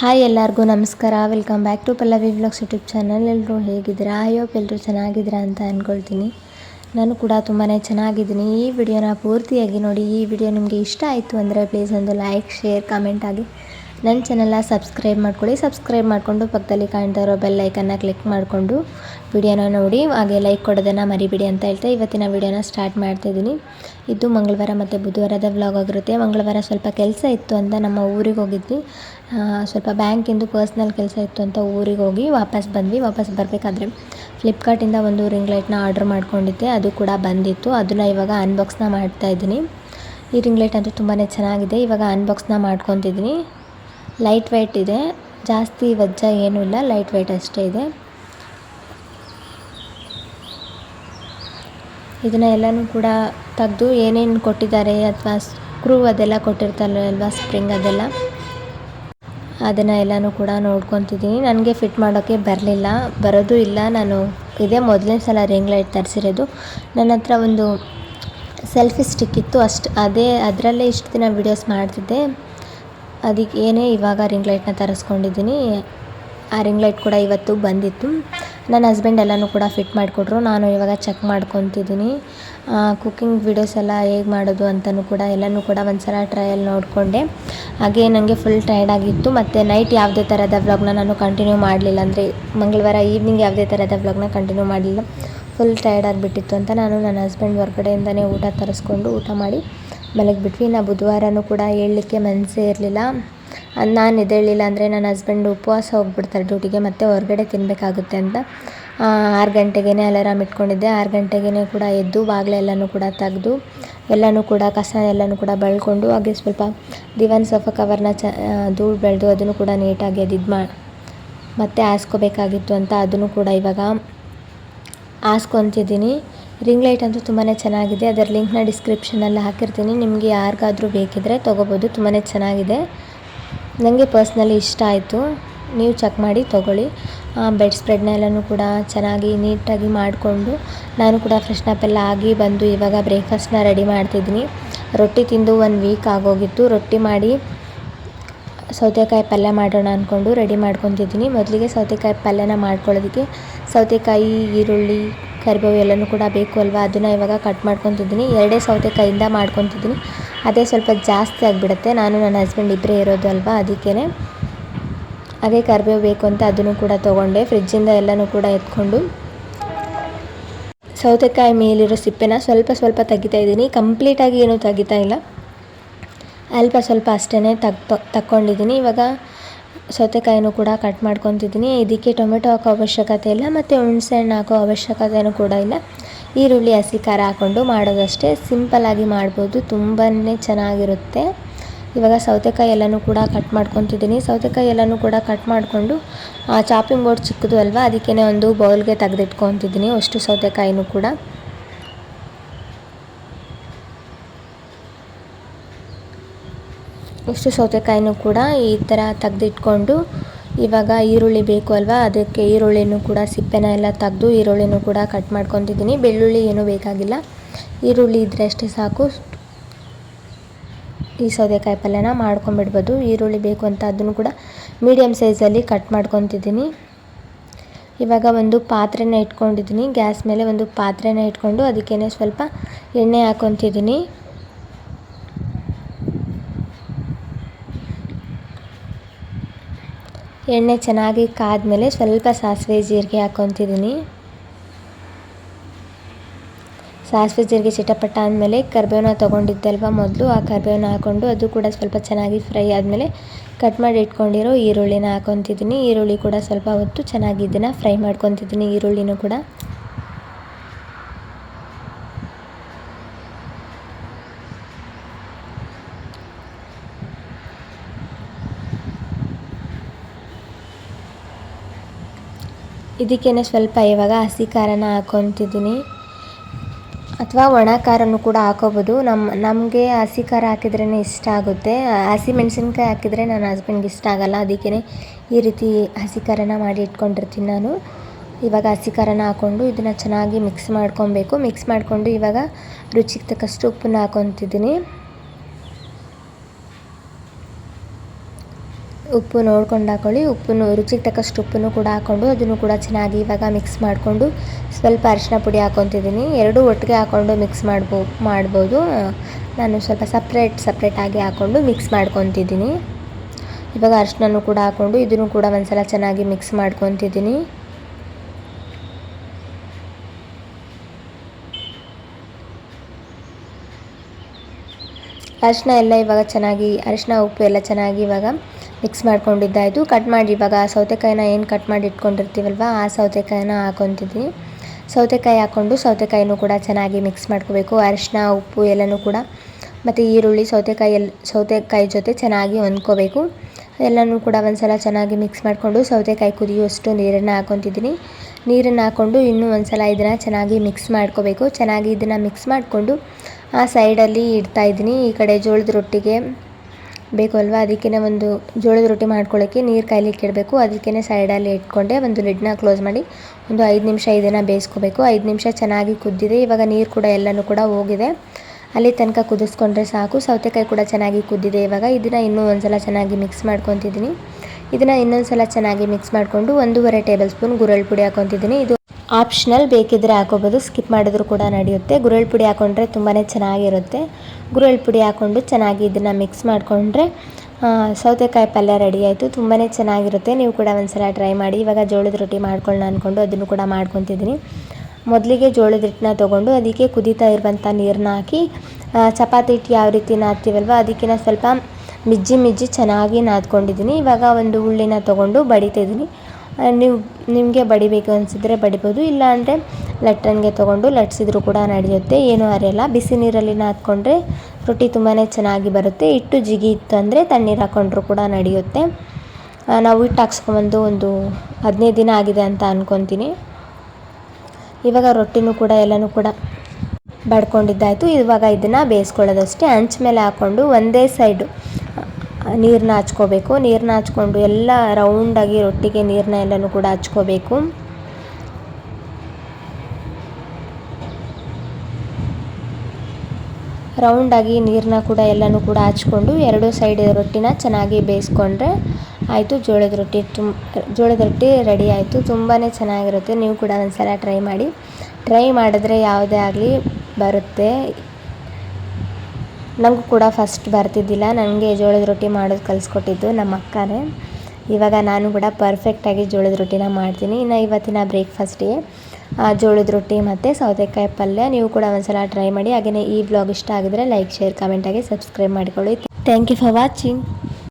Hi ಎಲ್ಲರಿಗೂ, ನಮಸ್ಕಾರ. Welcome back to Pallavi vlogs YouTube channel ಎಲ್ಲರೂ ಹೇಗಿದ್ದೀರಾ? ಅಯ್ಯೋ ಎಲ್ಲರೂ ಚೆನ್ನಾಗಿದ್ದೀರಾ ಅಂತ ಅಂದ್ಕೊಳ್ತೀನಿ ನಾನು ಕೂಡ ತುಂಬಾ ಚೆನ್ನಾಗಿದ್ದೀನಿ. ಈ ವಿಡಿಯೋನ ಪೂರ್ತಿಯಾಗಿ ನೋಡಿ. ಈ ವಿಡಿಯೋ ನಿಮಗೆ ಇಷ್ಟ ಆಯಿತು ಅಂದರೆ ಪ್ಲೀಸ್ ಒಂದು ಲೈಕ್ ಶೇರ್ ಕಮೆಂಟ್ ಆಗಿ. ನನ್ನ ಚಾನಲ್ನ ಸಬ್ಸ್ಕ್ರೈಬ್ ಮಾಡ್ಕೊಳ್ಳಿ. ಸಬ್ಸ್ಕ್ರೈಬ್ ಮಾಡಿಕೊಂಡು ಪಕ್ಕದಲ್ಲಿ ಕಾಣ್ತಾ ಇರೋ ಐಕನ್ನ ಕ್ಲಿಕ್ ಮಾಡಿಕೊಂಡು ವಿಡಿಯೋನ ನೋಡಿ. ಹಾಗೆ ಲೈಕ್ ಕೊಡೋದನ್ನು ಮರಿಬಿಡಿ ಅಂತ ಹೇಳ್ತಾ ಇವತ್ತಿನ ವಿಡಿಯೋನ ಸ್ಟಾರ್ಟ್ ಮಾಡ್ತಾಯಿದ್ದೀನಿ ಇದು ಮಂಗಳವಾರ ಮತ್ತು ಬುಧವಾರದ ವ್ಲಾಗ್ ಆಗಿರುತ್ತೆ. ಮಂಗಳವಾರ ಸ್ವಲ್ಪ ಕೆಲಸ ಇತ್ತು ಅಂತ ನಮ್ಮ ಊರಿಗೆ ಹೋಗಿದ್ವಿ. ಸ್ವಲ್ಪ ಬ್ಯಾಂಕಿಂದು ಪರ್ಸ್ನಲ್ ಕೆಲಸ ಇತ್ತು ಅಂತ ಊರಿಗೆ ಹೋಗಿ ವಾಪಸ್ ಬಂದ್ವಿ. ವಾಪಸ್ ಬರಬೇಕಾದ್ರೆ ಫ್ಲಿಪ್ಕಾರ್ಟಿಂದ ಒಂದು ರಿಂಗ್ ಲೈಟ್ನ ಆರ್ಡ್ರ್ ಮಾಡ್ಕೊಂಡಿದ್ದೆ. ಅದು ಕೂಡ ಬಂದಿತ್ತು. ಅದನ್ನು ಇವಾಗ ಅನ್ಬಾಕ್ಸ್ನ ಮಾಡ್ತಾಯಿದ್ದೀನಿ ಈ ರಿಂಗ್ ಲೈಟ್ ಅಂತೂ ತುಂಬಾ ಚೆನ್ನಾಗಿದೆ. ಇವಾಗ ಅನ್ಬಾಕ್ಸ್ನ ಮಾಡ್ಕೊತಿದ್ದೀನಿ. ಲೈಟ್ ವೆಯ್ಟ್ ಇದೆ. ಜಾಸ್ತಿ ವಜ್ಜ ಏನೂ ಇಲ್ಲ. ಲೈಟ್ ವೆಯ್ಟ್ ಅಷ್ಟೇ ಇದೆ. ಇದನ್ನ ಎಲ್ಲನೂ ಕೂಡ ತೆಗೆದು ಏನೇನು ಕೊಟ್ಟಿದ್ದಾರೆ ಅಥವಾ ಸ್ಕ್ರೂ ಅದೆಲ್ಲ ಕೊಟ್ಟಿರ್ತಾರೆ ಅಲ್ವಾ ಸ್ಪ್ರಿಂಗ್ ಅದೆಲ್ಲ? ಅದನ್ನು ಎಲ್ಲನೂ ಕೂಡ ನೋಡ್ಕೊತಿದ್ದೀನಿ. ನನಗೆ ಫಿಟ್ ಮಾಡೋಕ್ಕೆ ಬರಲಿಲ್ಲ. ಬರೋದು ಇಲ್ಲ. ನಾನು ಇದೇ ಮೊದಲನೇ ಸಲ ರಿಂಗ್ ಲೈಟ್ ತರಿಸಿರೋದು. ನನ್ನ ಹತ್ರ ಒಂದು ಸೆಲ್ಫಿ ಸ್ಟಿಕ್ ಇತ್ತು. ಅಷ್ಟು, ಅದೇ ಅದರಲ್ಲೇ ಇಷ್ಟು ದಿನ ವೀಡಿಯೋಸ್ ಮಾಡ್ತಿದ್ದೆ. ಅದಕ್ಕೆ ಏನೇ ಇವಾಗ ರಿಂಗ್ ಲೈಟ್ನ ತರಿಸ್ಕೊಂಡಿದ್ದೀನಿ. ಆ ರಿಂಗ್ ಲೈಟ್ ಕೂಡ ಇವತ್ತು ಬಂದಿತ್ತು. ನನ್ನ ಹಸ್ಬೆಂಡ್ ಎಲ್ಲನೂ ಕೂಡ ಫಿಟ್ ಮಾಡಿಕೊಟ್ರು. ನಾನು ಇವಾಗ ಚೆಕ್ ಮಾಡ್ಕೊತಿದ್ದೀನಿ. ಕುಕ್ಕಿಂಗ್ ವೀಡಿಯೋಸ್ ಎಲ್ಲ ಹೇಗೆ ಮಾಡೋದು ಅಂತಲೂ ಕೂಡ ಎಲ್ಲನೂ ಕೂಡ ಒಂದು ಸಲ ಟ್ರಯಲ್ ನೋಡಿಕೊಂಡೆ. ಹಾಗೆ ನನಗೆ ಫುಲ್ ಟೈರ್ಡ್ ಆಗಿತ್ತು. ಮತ್ತು ನೈಟ್ ಯಾವುದೇ ಥರದ ವ್ಲಾಗ್ನ ನಾನು ಕಂಟಿನ್ಯೂ ಮಾಡಲಿಲ್ಲ. ಅಂದರೆ ಮಂಗಳವಾರ ಈವ್ನಿಂಗ್ ಯಾವುದೇ ಥರದ ವ್ಲಾಗ್ನ ಕಂಟಿನ್ಯೂ ಮಾಡಲಿಲ್ಲ. ಫುಲ್ ಟೈರ್ಡ್ ಆಗಿಬಿಟ್ಟಿತ್ತು ಅಂತ ನಾನು ನನ್ನ ಹಸ್ಬೆಂಡ್ ಹೊರಗಡೆಯಿಂದನೇ ಊಟ ತರಿಸ್ಕೊಂಡು ಊಟ ಮಾಡಿ ಮಲಗಿಬಿಟ್ವಿ. ನಾ ಬುಧವಾರನೂ ಕೂಡ ಹೇಳಲಿಕ್ಕೆ ಮನಸ್ಸೇ ಇರಲಿಲ್ಲ. ನಾನು ಎದ್ದೇಳಲಿಲ್ಲ ಅಂದರೆ ನನ್ನ ಹಸ್ಬೆಂಡ್ ಉಪವಾಸ ಹೋಗ್ಬಿಡ್ತಾರೆ ಡ್ಯೂಟಿಗೆ ಮತ್ತೆ ಹೊರಗಡೆ ತಿನ್ನಬೇಕಾಗುತ್ತೆ ಅಂತ. ಆರು ಗಂಟೆಗೇ ಅಲಾರಾಮ್ ಇಟ್ಕೊಂಡಿದ್ದೆ. ಆರು ಗಂಟೆಗೇ ಕೂಡ ಎದ್ದು ಬಾಗಿಲೆಲ್ಲನೂ ಕೂಡ ತೆಗೆದು, ಎಲ್ಲನೂ ಕೂಡ ಕಸ ಎಲ್ಲನೂ ಕೂಡ ಬಳ್ಕೊಂಡು, ಹಾಗೆ ಸ್ವಲ್ಪ ದಿವಾನ್ ಸೋಫಾ ಕವರ್ನ ಚ ಧೂಳು ಬೆಳೆದು ಅದನ್ನು ಕೂಡ ನೀಟಾಗಿ ಅದು ಇದು ಮಾಡಿ ಮತ್ತೆ ಹಾಸ್ಕೋಬೇಕಾಗಿತ್ತು ಅಂತ ಅದನ್ನು ಕೂಡ ಇವಾಗ ಹಾಸ್ಕೊತಿದ್ದೀನಿ ರಿಂಗ್ ಲೈಟ್ ಅಂತೂ ತುಂಬಾ ಚೆನ್ನಾಗಿದೆ. ಅದರ ಲಿಂಕ್ನ ಡಿಸ್ಕ್ರಿಪ್ಷನಲ್ಲಿ ಹಾಕಿರ್ತೀನಿ. ನಿಮಗೆ ಯಾರಿಗಾದರೂ ಬೇಕಿದ್ದರೆ ತೊಗೋಬೋದು. ತುಂಬಾ ಚೆನ್ನಾಗಿದೆ. ನನಗೆ ಪರ್ಸ್ನಲಿ ಇಷ್ಟ ಆಯಿತು. ನೀವು ಚೆಕ್ ಮಾಡಿ, ತೊಗೊಳ್ಳಿ. ಬೆಡ್ ಸ್ಪ್ರೆಡ್ನ ಎಲ್ಲನೂ ಕೂಡ ಚೆನ್ನಾಗಿ ನೀಟಾಗಿ ಮಾಡಿಕೊಂಡು ನಾನು ಕೂಡ ಫ್ರೆಶ್ನಪ್ ಎಲ್ಲ ಆಗಿ ಬಂದು ಇವಾಗ ಬ್ರೇಕ್ಫಾಸ್ಟ್ನ ರೆಡಿ ಮಾಡ್ತಿದ್ದೀನಿ. ರೊಟ್ಟಿ ತಿಂದು ಒನ್ ವೀಕ್ ಆಗೋಗಿತ್ತು. ರೊಟ್ಟಿ ಮಾಡಿ ಸೌತೆಕಾಯಿ ಪಲ್ಯ ಮಾಡೋಣ ಅಂದ್ಕೊಂಡು ರೆಡಿ ಮಾಡ್ಕೊತಿದ್ದೀನಿ. ಮೊದಲಿಗೆ ಸೌತೆಕಾಯಿ ಪಲ್ಯನ ಮಾಡ್ಕೊಳ್ಳೋದಕ್ಕೆ ಸೌತೆಕಾಯಿ, ಈರುಳ್ಳಿ, ಕರಿಬೇವು ಎಲ್ಲನೂ ಕೂಡ ಬೇಕು ಅಲ್ವಾ? ಅದನ್ನು ಇವಾಗ ಕಟ್ ಮಾಡ್ಕೊತಿದ್ದೀನಿ. ಎರಡೇ ಸೌತೆಕಾಯಿಂದ ಮಾಡ್ಕೊತಿದ್ದೀನಿ. ಅದೇ ಸ್ವಲ್ಪ ಜಾಸ್ತಿ ಆಗಿಬಿಡುತ್ತೆ. ನಾನು ನನ್ನ ಹಸ್ಬೆಂಡ್ ಇಬ್ಬರೇ ಇರೋದು ಅಲ್ವಾ? ಅದಕ್ಕೇ ಹಾಗೆ ಕರಿಬೇವು ಬೇಕು ಅಂತ ಅದನ್ನು ಕೂಡ ತೊಗೊಂಡೆ. ಫ್ರಿಜ್ಜಿಂದ ಎಲ್ಲನೂ ಕೂಡ ಎತ್ಕೊಂಡು ಸೌತೆಕಾಯಿ ಮೇಲಿರೋ ಸಿಪ್ಪೆನ ಸ್ವಲ್ಪ ಸ್ವಲ್ಪ ತೆಗಿತಾ ಇದ್ದೀನಿ. ಕಂಪ್ಲೀಟಾಗಿ ಏನೂ ತೆಗಿತಾ ಇಲ್ಲ. ಅಲ್ಪ ಸ್ವಲ್ಪ ಅಷ್ಟೇ ತಗ್ ತಕ್ಕೊಂಡಿದ್ದೀನಿ. ಇವಾಗ ಸೌತೆಕಾಯಿನೂ ಕೂಡ ಕಟ್ ಮಾಡ್ಕೊತಿದ್ದೀನಿ. ಇದಕ್ಕೆ ಟೊಮೆಟೊ ಹಾಕೋ ಅವಶ್ಯಕತೆ ಇಲ್ಲ, ಮತ್ತು ಹುಣಸೆಹಣ್ಣು ಹಾಕೋ ಅವಶ್ಯಕತೆಯೂ ಕೂಡ ಇಲ್ಲ. ಈರುಳ್ಳಿ, ಹಸಿ ಖಾರ ಹಾಕ್ಕೊಂಡು ಮಾಡೋದಷ್ಟೇ. ಸಿಂಪಲ್ಲಾಗಿ ಮಾಡ್ಬೋದು ತುಂಬಾ ಚೆನ್ನಾಗಿರುತ್ತೆ. ಇವಾಗ ಸೌತೆಕಾಯಿ ಎಲ್ಲನೂ ಕೂಡ ಕಟ್ ಮಾಡ್ಕೊತಿದ್ದೀನಿ. ಸೌತೆಕಾಯಿ ಎಲ್ಲನೂ ಕೂಡ ಕಟ್ ಮಾಡಿಕೊಂಡು ಚಾಪಿಂಗ್ ಬೋರ್ಡ್ ಚಿಕ್ಕದು ಅಲ್ವಾ ಅದಕ್ಕೇ ಒಂದು ಬೌಲ್ಗೆ ತೆಗೆದಿಟ್ಕೊತಿದ್ದೀನಿ ಅಷ್ಟು ಸೌತೆಕಾಯಿನೂ ಕೂಡ. ಇಷ್ಟು ಸೌತೆಕಾಯಿನೂ ಕೂಡ ಈ ಥರ ತೆಗೆದಿಟ್ಕೊಂಡು ಇವಾಗ ಈರುಳ್ಳಿ ಬೇಕು ಅಲ್ವಾ? ಅದಕ್ಕೆ ಈರುಳ್ಳಿನೂ ಕೂಡ, ಸಿಪ್ಪೆನ ಎಲ್ಲ ತೆಗೆದು ಈರುಳ್ಳಿನೂ ಕೂಡ ಕಟ್ ಮಾಡ್ಕೊತಿದ್ದೀನಿ. ಬೆಳ್ಳುಳ್ಳಿ ಏನೂ ಬೇಕಾಗಿಲ್ಲ. ಈರುಳ್ಳಿ ಇದ್ದರೆ ಅಷ್ಟೇ ಸಾಕು. ಈ ಸೌತೆಕಾಯಿ ಪಲ್ಯನ ಮಾಡ್ಕೊಂಬಿಡ್ಬೋದು. ಈರುಳ್ಳಿ ಬೇಕು ಅಂತ ಅದನ್ನು ಕೂಡ ಮೀಡಿಯಮ್ ಸೈಜಲ್ಲಿ ಕಟ್ ಮಾಡ್ಕೊತಿದ್ದೀನಿ. ಇವಾಗ ಒಂದು ಪಾತ್ರೆನ ಇಟ್ಕೊಂಡಿದ್ದೀನಿ. ಗ್ಯಾಸ್ ಮೇಲೆ ಒಂದು ಪಾತ್ರೆನ ಇಟ್ಕೊಂಡು ಅದಕ್ಕೇನೆ ಸ್ವಲ್ಪ ಎಣ್ಣೆ ಹಾಕ್ಕೊತಿದ್ದೀನಿ ಎಣ್ಣೆ ಚೆನ್ನಾಗಿ ಕಾದ್ಮೇಲೆ ಸ್ವಲ್ಪ ಸಾಸಿವೆ ಜೀರಿಗೆ ಹಾಕ್ಕೊತಿದ್ದೀನಿ. ಸಾಸಿವೆ ಜೀರಿಗೆ ಚಿಟಪಟ ಆದಮೇಲೆ ಕರಿಬೇವನ್ನ ತೊಗೊಂಡಿದ್ದಲ್ವ ಮೊದಲು, ಆ ಕರಿಬೇವನ್ನ ಹಾಕ್ಕೊಂಡು ಅದು ಕೂಡ ಸ್ವಲ್ಪ ಚೆನ್ನಾಗಿ ಫ್ರೈ ಆದಮೇಲೆ ಕಟ್ ಮಾಡಿ ಇಟ್ಕೊಂಡಿರೋ ಈರುಳ್ಳಿನ ಹಾಕ್ಕೊತಿದ್ದೀನಿ. ಈರುಳ್ಳಿ ಕೂಡ ಸ್ವಲ್ಪ ಹೊತ್ತು ಚೆನ್ನಾಗಿ ಇದನ್ನು ಫ್ರೈ ಮಾಡ್ಕೊತಿದ್ದೀನಿ, ಈರುಳ್ಳಿನೂ ಕೂಡ. ಇದಕ್ಕೇ ಸ್ವಲ್ಪ ಇವಾಗ ಹಸಿ ಖಾರನ ಹಾಕೊತಿದ್ದೀನಿ. ಅಥವಾ ಒಣ ಖಾರನೂ ಕೂಡ ಹಾಕೋಬೋದು. ನಮ್ಮ ನಮಗೆ ಹಸಿ ಖಾರ ಹಾಕಿದ್ರೇ ಇಷ್ಟ ಆಗುತ್ತೆ. ಹಸಿ ಮೆಣಸಿನ್ಕಾಯಿ ಹಾಕಿದರೆ ನನ್ನ ಹಸ್ಬೆಂಡ್ಗೆ ಇಷ್ಟ ಆಗಲ್ಲ. ಅದಕ್ಕೇ ಈ ರೀತಿ ಹಸಿ ಖಾರನ ಮಾಡಿ ಇಟ್ಕೊಂಡಿರ್ತೀನಿ ನಾನು. ಇವಾಗ ಹಸಿ ಖಾರನ ಹಾಕ್ಕೊಂಡು ಇದನ್ನು ಚೆನ್ನಾಗಿ ಮಿಕ್ಸ್ ಮಾಡ್ಕೊಬೇಕು. ಮಿಕ್ಸ್ ಮಾಡಿಕೊಂಡು ಇವಾಗ ರುಚಿಗೆ ತಕ್ಕಷ್ಟು ಉಪ್ಪನ್ನ ಹಾಕ್ಕೊತಿದ್ದೀನಿ ಉಪ್ಪು ನೋಡ್ಕೊಂಡು ಹಾಕೊಳ್ಳಿ. ಉಪ್ಪನ್ನು ರುಚಿಗೆ ತಕ್ಕಷ್ಟು ಉಪ್ಪನ್ನು ಕೂಡ ಹಾಕ್ಕೊಂಡು ಅದನ್ನು ಕೂಡ ಚೆನ್ನಾಗಿ ಇವಾಗ ಮಿಕ್ಸ್ ಮಾಡಿಕೊಂಡು ಸ್ವಲ್ಪ ಅರಿಶಿನ ಪುಡಿ ಹಾಕ್ಕೊತಿದ್ದೀನಿ ಎರಡೂ ಒಟ್ಟಿಗೆ ಹಾಕ್ಕೊಂಡು ಮಿಕ್ಸ್ ಮಾಡ್ಬೋ, ಮಾಡ್ಬೋದು. ನಾನು ಸ್ವಲ್ಪ ಸಪ್ರೇಟ್ ಸಪ್ರೇಟಾಗಿ ಹಾಕ್ಕೊಂಡು ಮಿಕ್ಸ್ ಮಾಡ್ಕೊತಿದ್ದೀನಿ. ಇವಾಗ ಅರಿಶಿನೂ ಕೂಡ ಹಾಕ್ಕೊಂಡು ಇದನ್ನು ಕೂಡ ಒಂದ್ಸಲ ಚೆನ್ನಾಗಿ ಮಿಕ್ಸ್ ಮಾಡ್ಕೊತಿದ್ದೀನಿ. ಅರಿಶಿನ ಎಲ್ಲ ಇವಾಗ ಚೆನ್ನಾಗಿ ಅರಿಶಿನ ಉಪ್ಪು ಎಲ್ಲ ಚೆನ್ನಾಗಿ ಇವಾಗ ಮಿಕ್ಸ್ ಮಾಡ್ಕೊಂಡಿದ್ದಾಯಿತು ಕಟ್ ಮಾಡಿ ಇವಾಗ ಸೌತೆಕಾಯಿನ ಏನು ಕಟ್ ಮಾಡಿ ಇಟ್ಕೊಂಡಿರ್ತೀವಲ್ವ, ಆ ಸೌತೆಕಾಯಿನ ಹಾಕೊತಿದ್ದೀನಿ ಸೌತೆಕಾಯಿ ಹಾಕ್ಕೊಂಡು ಸೌತೆಕಾಯಿನೂ ಕೂಡ ಚೆನ್ನಾಗಿ ಮಿಕ್ಸ್ ಮಾಡ್ಕೋಬೇಕು. ಅರಿಶಿನ ಉಪ್ಪು, ಎಲ್ಲನೂ ಕೂಡ. ಮತ್ತು ಈರುಳ್ಳಿ ಸೌತೆಕಾಯಿ ಎಲ್, ಸೌತೆಕಾಯಿ ಜೊತೆ ಚೆನ್ನಾಗಿ ಹೊಂದ್ಕೋಬೇಕು. ಎಲ್ಲನೂ ಕೂಡ ಒಂದು ಸಲ ಚೆನ್ನಾಗಿ ಮಿಕ್ಸ್ ಮಾಡಿಕೊಂಡು ಸೌತೆಕಾಯಿ ಕುದಿಯುವಷ್ಟು ನೀರನ್ನು ಹಾಕೊತಿದ್ದೀನಿ. ನೀರನ್ನು ಹಾಕ್ಕೊಂಡು ಇನ್ನೂ ಒಂದು ಸಲ ಇದನ್ನು ಚೆನ್ನಾಗಿ ಮಿಕ್ಸ್ ಮಾಡ್ಕೋಬೇಕು. ಚೆನ್ನಾಗಿ ಇದನ್ನು ಮಿಕ್ಸ್ ಮಾಡಿಕೊಂಡು ಆ ಸೈಡಲ್ಲಿ ಇಡ್ತಾಯಿದ್ದೀನಿ ಈ ಕಡೆ ಜೋಳದ ರೊಟ್ಟಿಗೆ ಬೇಕು ಅಲ್ವಾ? ಅದಕ್ಕೇ ಒಂದು ಜೋಳದ ರೊಟ್ಟಿ ಮಾಡ್ಕೊಳ್ಳೋಕ್ಕೆ ನೀರು ಕಾಯ್ಲಿಕ್ಕೆ ಇಡಬೇಕು. ಅದಕ್ಕೇ ಸೈಡಲ್ಲಿ ಇಟ್ಕೊಂಡೆ ಒಂದು ಲಿಡ್ನ ಕ್ಲೋಸ್ ಮಾಡಿ ಒಂದು ಐದು ನಿಮಿಷ ಇದನ್ನು ಬೇಯಿಸ್ಕೋಬೇಕು. ಐದು ನಿಮಿಷ ಚೆನ್ನಾಗಿ ಕುದ್ದಿದೆ. ಇವಾಗ ನೀರು ಕೂಡ ಎಲ್ಲನೂ ಕೂಡ ಹೋಗಿದೆ. ಅಲ್ಲಿ ತನಕ ಕುದಿಸ್ಕೊಂಡ್ರೆ ಸಾಕು. ಸೌತೆಕಾಯಿ ಕೂಡ ಚೆನ್ನಾಗಿ ಕುದ್ದಿದೆ ಇವಾಗ. ಇದನ್ನು ಇನ್ನೂ ಒಂದು ಸಲ ಚೆನ್ನಾಗಿ ಮಿಕ್ಸ್ ಮಾಡ್ಕೊತಿದ್ದೀನಿ. ಇದನ್ನು ಇನ್ನೊಂದು ಸಲ ಚೆನ್ನಾಗಿ ಮಿಕ್ಸ್ ಮಾಡಿಕೊಂಡು ಒಂದೂವರೆ ಟೇಬಲ್ ಸ್ಪೂನ್ ಗುರಳ್ ಪುಡಿ ಹಾಕೊತಿದ್ದೀನಿ. ಇದು ಆಪ್ಷನಲ್ ಬೇಕಿದ್ದರೆ ಹಾಕೋಬೋದು, ಸ್ಕಿಪ್ ಮಾಡಿದ್ರು ಕೂಡ ನಡೆಯುತ್ತೆ. ಗುರಳ್ ಪುಡಿ ಹಾಕೊಂಡ್ರೆ ತುಂಬಾ ಚೆನ್ನಾಗಿರುತ್ತೆ. ಗುರಳ್ ಪುಡಿ ಹಾಕ್ಕೊಂಡು ಚೆನ್ನಾಗಿ ಇದನ್ನು ಮಿಕ್ಸ್ ಮಾಡಿಕೊಂಡ್ರೆ ಸೌತೆಕಾಯಿ ಪಲ್ಯ ರೆಡಿ ಆಯಿತು. ತುಂಬಾ ಚೆನ್ನಾಗಿರುತ್ತೆ. ನೀವು ಕೂಡ ಒಂದ್ಸಲ ಟ್ರೈ ಮಾಡಿ. ಇವಾಗ ಜೋಳದ ರೊಟ್ಟಿ ಮಾಡ್ಕೊಳ್ಳೋಣ ಅಂದ್ಕೊಂಡು ಅದನ್ನು ಕೂಡ ಮಾಡ್ಕೊತಿದ್ದೀನಿ. ಮೊದಲಿಗೆ ಜೋಳದ ಹಿಟ್ಟನ್ನ ತೊಗೊಂಡು ಅದಕ್ಕೆ ಕುದೀತಾ ಇರುವಂಥ ನೀರನ್ನ ಹಾಕಿ ಚಪಾತಿ ಹಿಟ್ಟು ಯಾವ ರೀತಿ ನಾದ್ತೀವಲ್ವ ಅದಕ್ಕಿಂತ ಸ್ವಲ್ಪ ಮಿಜ್ಜಿ ಮಿಜ್ಜಿ ಚೆನ್ನಾಗಿ ನಾದ್ಕೊಂಡಿದ್ದೀನಿ. ಇವಾಗ ಒಂದು ಹುಳ್ಳಿನ ತೊಗೊಂಡು ಬಡಿತಿದ್ದೀನಿ ನೀವು, ನಿಮಗೆ ಬಡಿಬೇಕು ಅನಿಸಿದ್ರೆ ಬಡಿಬೋದು ಇಲ್ಲ ಅಂದರೆ ಲಟ್ಟಣಿಗೆ ತೊಗೊಂಡು ಲಟ್ಸಿದ್ರು ಕೂಡ ನಡೆಯುತ್ತೆ, ಏನೂ ಅರಿಯಲ್ಲ ಬಿಸಿ ನೀರಲ್ಲಿ ನಾದ್ಕೊಂಡ್ರೆ ರೊಟ್ಟಿ ತುಂಬಾ ಚೆನ್ನಾಗಿ ಬರುತ್ತೆ. ಹಿಟ್ಟು ಜಿಗಿ ಇತ್ತು ಅಂದರೆ ತಣ್ಣೀರು ಹಾಕ್ಕೊಂಡ್ರು ಕೂಡ ನಡೆಯುತ್ತೆ. ನಾವು ಹಿಟ್ಟು ಹಾಕ್ಸ್ಕೊಂಬಂದು ಒಂದು ಹದಿನೈದು ದಿನ ಆಗಿದೆ ಅಂತ ಅಂದ್ಕೊತೀನಿ ಇವಾಗ ರೊಟ್ಟಿನೂ ಕೂಡ, ಎಲ್ಲನೂ ಕೂಡ ಬಡ್ಕೊಂಡಿದ್ದಾಯಿತು. ಇವಾಗ ಇದನ್ನು ಬೇಯಿಸ್ಕೊಳ್ಳೋದಷ್ಟೇ. ಹಂಚ್ ಮೇಲೆ ಹಾಕ್ಕೊಂಡು ಒಂದೇ ಸೈಡು ನೀರನ್ನ ಹಚ್ಕೋಬೇಕು. ನೀರನ್ನ ಹಚ್ಕೊಂಡು ಎಲ್ಲ ರೌಂಡಾಗಿ ರೊಟ್ಟಿಗೆ ನೀರನ್ನ ಎಲ್ಲನೂ ಕೂಡ ಹಚ್ಕೋಬೇಕು. ರೌಂಡಾಗಿ ನೀರನ್ನ ಕೂಡ ಎಲ್ಲನೂ ಕೂಡ ಹಚ್ಕೊಂಡು ಎರಡು ಸೈಡ್ ರೊಟ್ಟಿನ ಚೆನ್ನಾಗಿ ಬೇಯಿಸ್ಕೊಂಡ್ರೆ ಆಯಿತು. ಜೋಳದ ರೊಟ್ಟಿ ತುಂಬ ಜೋಳದ ರೊಟ್ಟಿ ರೆಡಿ ಆಯಿತು. ತುಂಬಾ ಚೆನ್ನಾಗಿರುತ್ತೆ. ನೀವು ಕೂಡ ಒಂದ್ಸಲ ಟ್ರೈ ಮಾಡಿ. ಟ್ರೈ ಮಾಡಿದ್ರೆ ಯಾವುದೇ ಆಗಲಿ ಬರುತ್ತೆ. ನನಗೂ ಕೂಡ ಫಸ್ಟ್ ಬರ್ತಿದ್ದಿಲ್ಲ. ನನಗೆ ಜೋಳದ ರೊಟ್ಟಿ ಮಾಡೋದು ಕಲಿಸ್ಕೊಟ್ಟಿದ್ದು ನಮ್ಮ ಅಕ್ಕನೇ. ಇವಾಗ ನಾನು ಕೂಡ ಪರ್ಫೆಕ್ಟಾಗಿ ಜೋಳದ ರೊಟ್ಟಿನ ಮಾಡ್ತೀನಿ. ಇನ್ನು ಇವತ್ತಿನ ಬ್ರೇಕ್ಫಾಸ್ಟಿಗೆ ಜೋಳದ ರೊಟ್ಟಿ ಮತ್ತು ಸೌತೆಕಾಯಿ ಪಲ್ಯ. ನೀವು ಕೂಡ ಒಂದ್ಸಲ ಟ್ರೈ ಮಾಡಿ. ಹಾಗೆಯೇ ಈ ಬ್ಲಾಗ್ ಇಷ್ಟ ಆಗಿದ್ರೆ ಲೈಕ್ ಶೇರ್ ಕಮೆಂಟಾಗಿ ಸಬ್ಸ್ಕ್ರೈಬ್ ಮಾಡಿಕೊಳ್ಳಿ. Thank you for watching